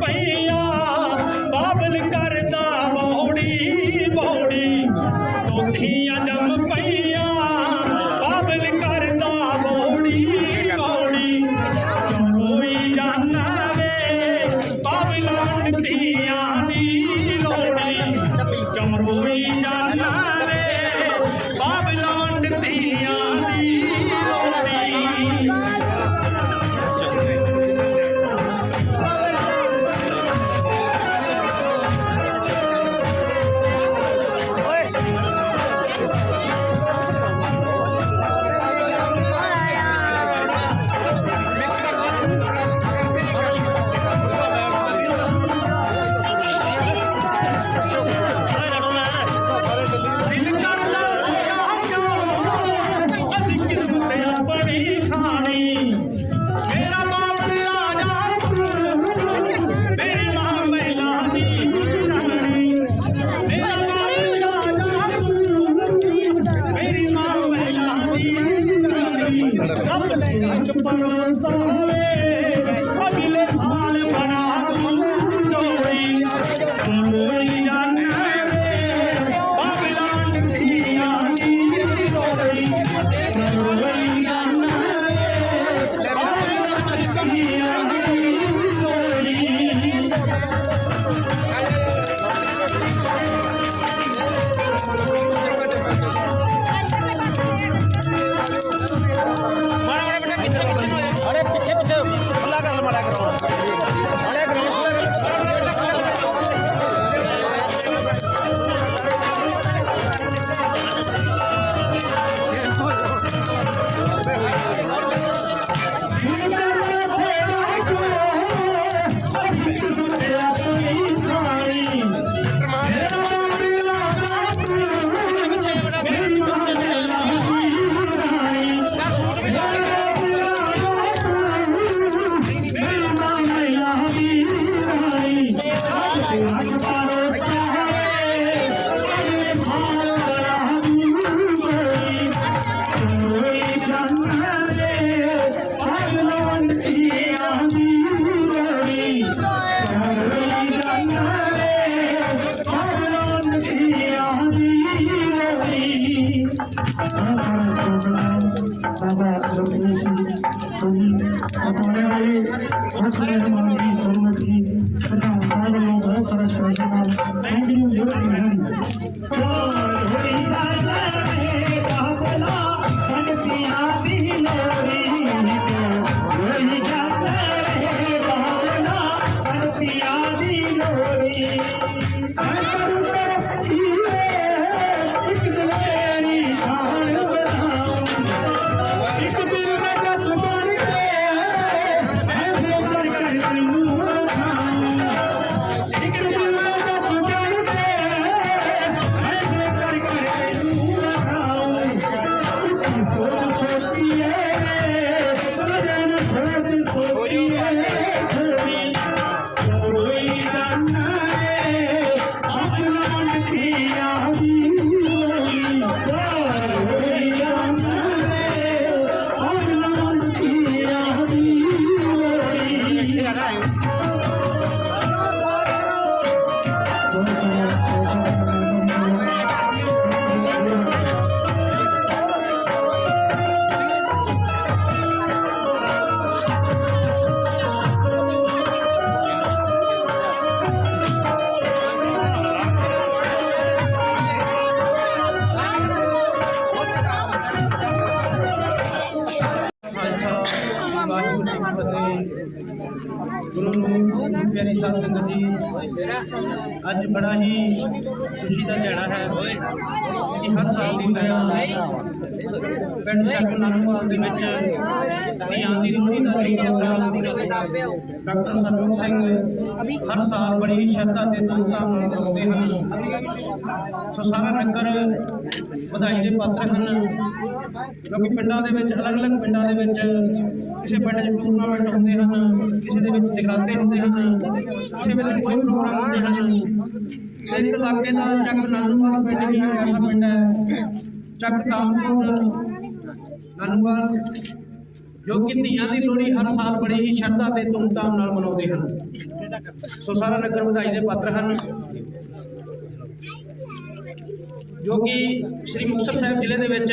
पई Anna. ਅਤੇ ਗੁਰੂ ਨੂੰ ਪਿਆਰੀ ਸਾਧ ਸੰਗਤ ਜੀ ਅੱਜ ਬੜਾ ਹੀ ਖੁਸ਼ੀ ਦਾ ਦਿਹਾੜਾ ਹੈ ਕਿ ਹਰ ਸਾਲ ਦੀ ਤਰ੍ਹਾਂ ਪਿੰਡ ਚੱਕ ਨਾਨੂਵਾਲ ਦੇ ਵਿੱਚ ਧੀਆਂ ਦੀ ਰੋਟੀ ਦਾ ਡਾਕਟਰ ਸਰਵਨ ਸਿੰਘ ਹਰ ਸਾਲ ਬੜੀ ਸ਼ਰਧਾ ਤੇ ਧੂਮਧਾਮ ਨਾਲ ਮਨਾਉਂਦੇ ਹਨ ਸੋ ਸਾਰਾ ਨਗਰ ਵਧਾਈ ਦੇ ਪਾਤਰ ਹਨ। ਕਿਉਂਕਿ ਪਿੰਡਾਂ ਦੇ ਵਿੱਚ, ਅਲੱਗ-ਅਲੱਗ ਪਿੰਡਾਂ ਦੇ ਵਿੱਚ ਕਿਸੇ ਪਿੰਡ 'ਚ ਟੂਰਨਾਮੈਂਟ ਹੁੰਦੇ ਹਨ, ਕਿਸੇ ਦੇ ਵਿੱਚ ਜਗਰਾਤੇ ਹੁੰਦੇ ਹਨ, ਕਿਸੇ ਵਿੱਚ ਕੋਈ ਪ੍ਰੋਗਰਾਮ ਹੁੰਦੇ ਹਨ। ਤੇ ਇੱਕ ਇਲਾਕੇ ਦਾ ਚੱਕ ਨਾਨੂਵਾਲ ਪਿੰਡ ਵੀ ਐਸਾ ਪਿੰਡ ਹੈ, ਚੱਕ ਤਾਮਕੋਟ, ਨਾਨੂਵਾਲ, ਜੋ ਕਿ ਧੀਆਂ ਦੀ ਲੋਹੜੀ ਹਰ ਸਾਲ ਬੜੀ ਹੀ ਸ਼ਰਧਾ ਤੇ ਧੂਮਧਾਮ ਨਾਲ ਮਨਾਉਂਦੇ ਹਨ। ਸੋ ਸਾਰਾ ਨਗਰ ਵਧਾਈ ਦੇ ਪਾਤਰ ਹਨ। ਜੋ ਕਿ ਸ੍ਰੀ ਮੁਕਤਸਰ ਸਾਹਿਬ ਜ਼ਿਲ੍ਹੇ ਦੇ ਵਿੱਚ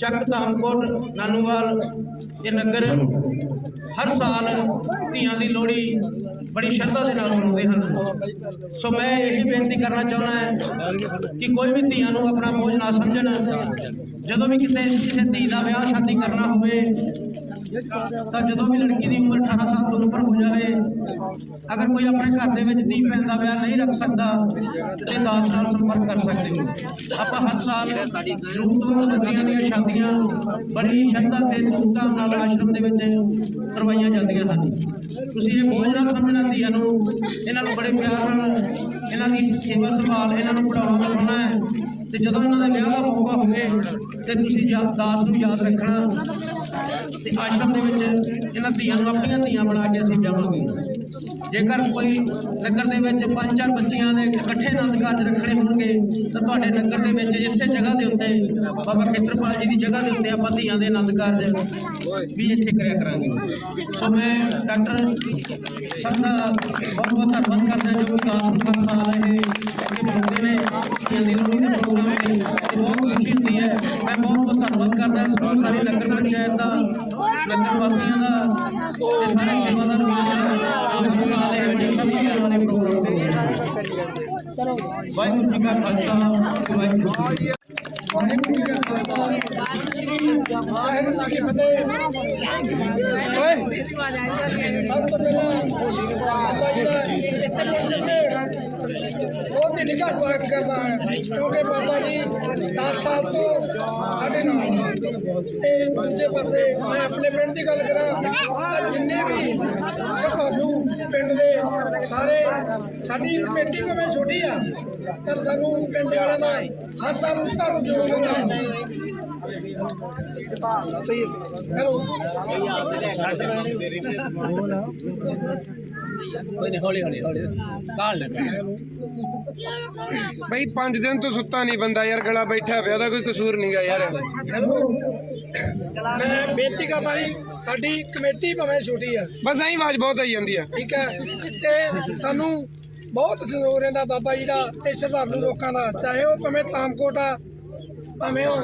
ਚੱਕ ਧਾਮਕੋਟ, ਨਾਨੂਵਾਲ ਇਹ ਨਗਰ ਹਰ ਸਾਲ ਧੀਆਂ ਦੀ ਲੋਹੜੀ ਬੜੀ ਸ਼ਰਧਾ ਦੇ ਨਾਲ ਮਨਾਉਂਦੇ ਹਨ। ਸੋ ਮੈਂ ਇਹ ਬੇਨਤੀ ਕਰਨਾ ਚਾਹੁੰਦਾ ਹਾਂ ਕਿ ਕੋਈ ਵੀ ਧੀਆਂ ਨੂੰ ਆਪਣਾ ਬੋਝ ਨਾ ਸਮਝਣ। ਜਦੋਂ ਵੀ ਕਿਤੇ ਕਿਸੇ ਧੀ ਦਾ ਵਿਆਹ ਸ਼ਾਦੀ ਕਰਨਾ ਹੋਵੇ ਤਾਂ ਜਦੋਂ ਵੀ ਲੜਕੀ ਦੀ ਉਮਰ 18 ਸਾਲ ਤੋਂ ਉੱਪਰ ਹੋ ਜਾਵੇ, ਅਗਰ ਕੋਈ ਆਪਣੇ ਘਰ ਦੇ ਵਿੱਚ ਧੀ ਭੈਣ ਦਾ ਵਿਆਹ ਨਹੀਂ ਰੱਖ ਸਕਦਾ, ਤੇ ਦਾਸ ਨਾਲ ਸੰਪਰਕ ਕਰ ਸਕਦੇ ਹੋ। ਆਪਾਂ ਹਰ ਸਾਲ ਰੂਪਤਵੰਦ ਨਦੀਆਂ ਦੀਆਂ ਸ਼ਾਦੀਆਂ, ਬੜੀ ਸ਼ਰਧਾ ਤੇ ਧੂਮਧਾਮ ਨਾਲ ਆਸ਼ਰਮ ਦੇ ਵਿੱਚ ਕਰਵਾਈਆਂ ਜਾਂਦੀਆਂ ਹਨ। ਤੁਸੀਂ ਇਹ ਬੋਝ ਨਾ ਸਮਝਣਾ ਧੀਆਂ ਨੂੰ, ਇਹਨਾਂ ਨੂੰ ਬੜੇ ਪਿਆਰ ਨਾਲ, ਇਹਨਾਂ ਦੀ ਸੇਵਾ ਸੰਭਾਲ, ਇਹਨਾਂ ਨੂੰ ਪੜਾਉਣਾ ਲਿਖਾਉਣਾ ਹੈ। ਤੇ ਜਦੋਂ ਇਹਨਾਂ ਦਾ ਵਿਆਹ ਦਾ ਮੌਕਾ ਹੋਵੇ, ਤੇ ਤੁਸੀਂ ਯਾਦ ਦਾਸ ਨੂੰ ਯਾਦ ਰੱਖਣਾ। ਤੇ ਆਸ਼ਰਮ ਦੇ ਵਿੱਚ ਇਹਨਾਂ ਧੀਆਂ ਨੂੰ ਆਪਣੀਆਂ ਧੀਆਂ ਬਣਾ ਕੇ ਅਸੀਂ ਵਿਆਹਾਂਗੇ ਜੇਕਰ ਕੋਈ ਨਗਰ ਦੇ ਵਿੱਚ ਪੰਜ ਚਾਰ ਬੱਚੀਆਂ ਦੇ ਇਕੱਠੇ ਆਨੰਦ ਕਾਰਜ ਰੱਖਣੇ ਹੋਣਗੇ, ਤਾਂ ਤੁਹਾਡੇ ਨਗਰ ਦੇ ਵਿੱਚ ਇਸੇ ਜਗ੍ਹਾ ਦੇ ਉੱਤੇ ਬਾਬਾ ਖੇਤਰਪਾਲ ਜੀ ਦੀ ਜਗ੍ਹਾ ਦੇ ਉੱਤੇ ਆਪਾਂ ਧੀਆਂ ਦੇ ਆਨੰਦ ਕਾਰਜ ਵੀ ਇੱਥੇ ਕਰਿਆ ਕਰਾਂਗੇ। ਸੋ ਮੈਂ ਡਾਕਟਰ ਸਭ ਦਾ ਬਹੁਤ ਬਹੁਤ ਧੰਨਵਾਦ ਕਰਦਾ ਜੋ ਕਿ ਆਪ ਸਾਲ ਇਹ ਇੱਥੇ ਬਣਾਉਂਦੇ ਨੇ, ਧੀਆਂ ਦੇ ਪ੍ਰੋਗਰਾਮ ਲਈ ਬਹੁਤ ਖੁਸ਼ੀ ਹੁੰਦੀ ਹੈ। ਮੈਂ ਬਹੁਤ ਧੰਨਵਾਦ ਕਰਦਾ ਸਮੂਹ ਨਗਰ ਪੰਚਾਇਤ ਦਾ ਨਗਰ ਵਾਸੀਆਂ ਦਾ ਤੇ ਸਾਰੇ ਸੇਵਾਦਾਰ ਵਾਹਿਗੁਰੂ ਜੀ ਕਾ ਖਾਲਸਾ, ਵਾਹਿਗੁਰੂ ਜੀ ਬਹੁਤ ਹੀ ਨਿੱਘਾ ਸਵਾਗਤ ਕਰਦਾ ਹਾਂ ਕਿਉਂਕਿ ਬਾਬਾ ਜੀ 10 ਸਾਲ ਤੋਂ ਸਾਡੇ ਨਾਲ ਨੇ। ਤੇ ਦੂਜੇ ਪਾਸੇ ਮੈਂ ਆਪਣੇ ਪਿੰਡ ਦੀ ਗੱਲ ਕਰਾਂ ਜਿੰਨੇ ਵੀ ਸ਼ਰਧਾਲੂ ਪਿੰਡ ਦੇ, ਸਾਰੇ, ਸਾਡੀ ਕਮੇਟੀ ਭਾਵੇਂ ਛੋਟੀ ਆ, ਪਰ ਸਾਨੂੰ ਪਿੰਡ ਵਾਲਿਆਂ ਦਾ ਹਰ ਸਾਲ ਭਰ ਜੋਰ ਦਿੰਦਾ ਸਹੀ ਹੈ ਹੈਲੋ ਬਈ 5 ਦਿਨ ਤੋਂ ਸੁੱਤਾ ਨਹੀਂ ਬੰਦਾ ਯਾਰ ਗਲਾ ਬੈਠਾ ਪਿਆ ਉਹਦਾ ਕੋਈ ਕਸੂਰ ਨਹੀਂਗਾ ਯਾਰ। ਮੈਂ ਬੇਨਤੀ ਕਰਦਾ ਜੀ ਸਾਡੀ ਕਮੇਟੀ ਭਾਵੇਂ ਛੋਟੀ ਆ। ਬਸ ਐਂ ਆਵਾਜ਼ ਬਹੁਤ ਆਈ ਜਾਂਦੀ ਆ। ਠੀਕ ਹੈ ਤੇ ਸਾਨੂੰ ਬਹੁਤ ਸਹਿਯੋਗ ਰਹਿੰਦਾ ਬਾਬਾ ਜੀ ਦਾ ਤੇ ਸ਼ਰਧਾਲੂ ਲੋਕਾਂ ਦਾ ਚਾਹੇ ਉਹ ਭਾਵੇਂ ਤਾਮਕੋਟ ਆ ਭਾਵੇਂ ਉਹ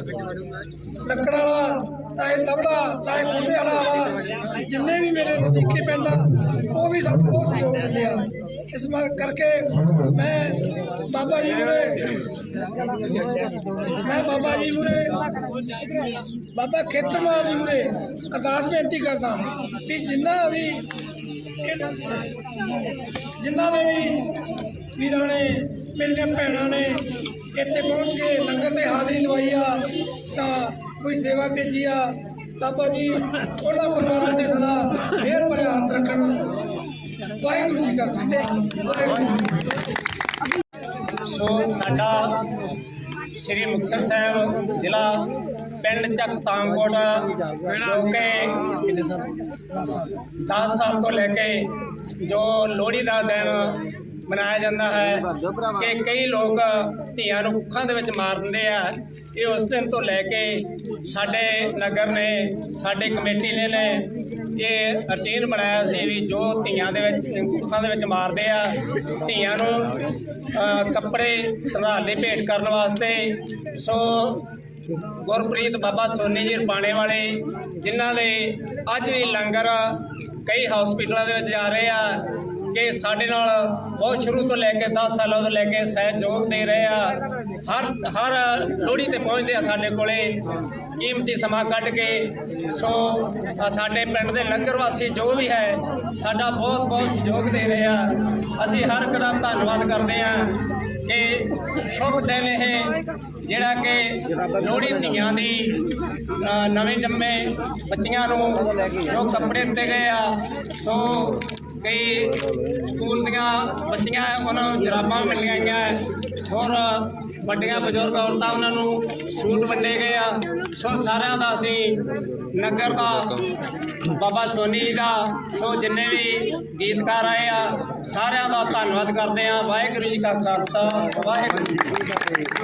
ਲੱਕੜ ਵਾਲਾ, ਚਾਹੇ ਤਬੜਾ ਚਾਹੇ ਖੁੰਡੇ ਵਾਲਾ ਜਿੰਨੇ ਵੀ ਮੇਰੇ ਨਜ਼ਦੀਕੀ ਪਿੰਡ ਆ, ਉਹ ਵੀ ਸਾਨੂੰ ਬਹੁਤ ਸਹਿਯੋਗ ਦਿੰਦੇ ਆ। ਇਸ ਮਾਰ ਕਰਕੇ ਮੈਂ ਬਾਬਾ ਜੀ ਮੁਰੇ ਮੈਂ ਬਾਬਾ ਜੀ ਮੁਰੇ ਬਾਬਾ ਖੇਤਰਮਾਲ ਜੀ ਮੁਰੇ ਅਰਦਾਸ ਬੇਨਤੀ ਕਰਦਾ ਕਿ ਜਿੰਨਾ ਵੀ ਜਿਨ੍ਹਾਂ ਨੇ ਵੀ ਵੀਰਾਂ ਨੇ, ਮੇਰੀਆਂ ਭੈਣਾਂ ਨੇ ਇੱਥੇ ਪਹੁੰਚ ਕੇ ਲੰਗਰ ਤੇ ਹਾਜ਼ਰੀ ਲਵਾਈ ਆ, ਤਾਂ ਕੋਈ ਸੇਵਾ ਭੇਜੀ ਆ ਬਾਬਾ ਜੀ ਉਹਨਾਂ ਪਰਿਵਾਰਾਂ ਤੇ ਸਦਾ ਫੇਰ ਭਰਿਆ ਹੱਥ ਰੱਖਣ। ਵਾਹਿਗੁਰੂ ਜੀ ਕਾ ਖਾਲਸਾ। ਵਾਹਿਗੁਰੂ ਜੀ ਸੋ ਸਾਡਾ ਸ੍ਰੀ ਮੁਕਤਸਰ ਸਾਹਿਬ ਜ਼ਿਲ੍ਹਾ ਪਿੰਡ ਚੱਕ ਤਾਮਕੋਟ ਜੋ ਕਿ 10 ਸਾਲ ਤੋਂ ਲੈ ਕੇ ਜੋ ਲੋਹੜੀ ਦਾ ਦਿਨ ਮਨਾਇਆ ਜਾਂਦਾ ਹੈ ਕਿ ਕਈ ਲੋਕ ਧੀਆਂ ਨੂੰ ਕੁੱਖਾਂ ਦੇ ਵਿੱਚ ਮਾਰ ਦਿੰਦੇ ਆ। ਇਹ ਉਸ ਦਿਨ ਤੋਂ ਲੈ ਕੇ ਸਾਡੇ ਨਗਰ ਨੇ ਸਾਡੇ ਕਮੇਟੀ ਨੇ ਨੇ ਇਹ ਰੁਟੀਨ ਬਣਾਇਆ ਸੀ ਵੀ ਜੋ ਧੀਆਂ ਦੇ ਵਿੱਚ ਕੁੱਖਾਂ ਦੇ ਵਿੱਚ ਮਾਰਦੇ ਆ ਧੀਆਂ ਨੂੰ ਕੱਪੜੇ ਸੰਧਾਲੇ ਭੇਟ ਕਰਨ ਵਾਸਤੇ ਸੋ ਗੁਰਪ੍ਰੀਤ ਬਾਬਾ ਸੋਨੀ ਜੀ ਰਪਾਣੇ ਵਾਲੇ ਜਿਨ੍ਹਾਂ ਦੇ ਅੱਜ ਵੀ ਲੰਗਰ ਕਈ ਹਸਪੀਟਲਾਂ ਦੇ ਵਿੱਚ ਜਾ ਰਹੇ ਆ ਕਿ ਸਾਡੇ ਨਾਲ ਬਹੁਤ ਸ਼ੁਰੂ ਤੋਂ ਲੈ ਕੇ 10 ਸਾਲਾਂ ਤੋਂ ਲੈ ਕੇ ਸਹਿਯੋਗ ਦੇ ਰਹੇ ਆ। ਹਰ ਹਰ ਲੋਹੜੀ ਤੇ ਪਹੁੰਚਦੇ ਆ ਸਾਡੇ ਕੋਲੇ। ਕੀਮਤੀ ਸਮਾਂ ਕੱਢ ਕੇ, ਸੋ ਸਾਡੇ ਪਿੰਡ ਦੇ ਲੰਗਰ ਵਾਸੀ ਜੋ ਵੀ ਹੈ, ਸਾਡਾ ਬਹੁਤ ਬਹੁਤ ਸਹਿਯੋਗ ਦੇ ਰਹੇ ਆ। ਅਸੀਂ ਹਰ ਇੱਕ ਦਾ ਧੰਨਵਾਦ ਕਰਦੇ ਆ ਕਿ ਸ਼ੁਭ ਦਿਨ ਇਹ, ਜਿਹੜਾ ਕਿ ਲੋਹੜੀ ਧੀਆਂ ਦੀ ਨਵੇਂ ਜੰਮੇ ਬੱਚੀਆਂ ਨੂੰ ਜੋ ਕੱਪੜੇ ਦਿੱਤੇ ਗਏ ਆ। ਸੋ ਕਈ ਸਕੂਲ ਦੀਆਂ ਬੱਚੀਆਂ ਉਹਨਾਂ ਨੂੰ ਜਰਾਬਾਂ ਵੰਡੀਆਂ ਗਈਆਂ ਹੋਰ ਵੱਡੀਆਂ ਬਜ਼ੁਰਗ ਔਰਤਾਂ ਉਹਨਾਂ ਨੂੰ ਸੂਟ ਵੰਡੇ ਗਏ ਆ। ਸੋ ਸਾਰਿਆਂ ਦਾ ਅਸੀਂ ਨਗਰ ਦਾ, ਬਾਬਾ ਸੋਨੀ ਜੀ ਦਾ, ਸੋ ਜਿੰਨੇ ਵੀ ਗੀਤਕਾਰ ਆਏ ਆ, ਸਾਰਿਆਂ ਦਾ ਧੰਨਵਾਦ ਕਰਦੇ ਆ ਵਾਹਿਗੁਰੂ ਜੀ ਕਾ ਖਾਲਸਾ, ਵਾਹਿਗੁਰੂ ਜੀ ਕੀ ਫਤਿਹ।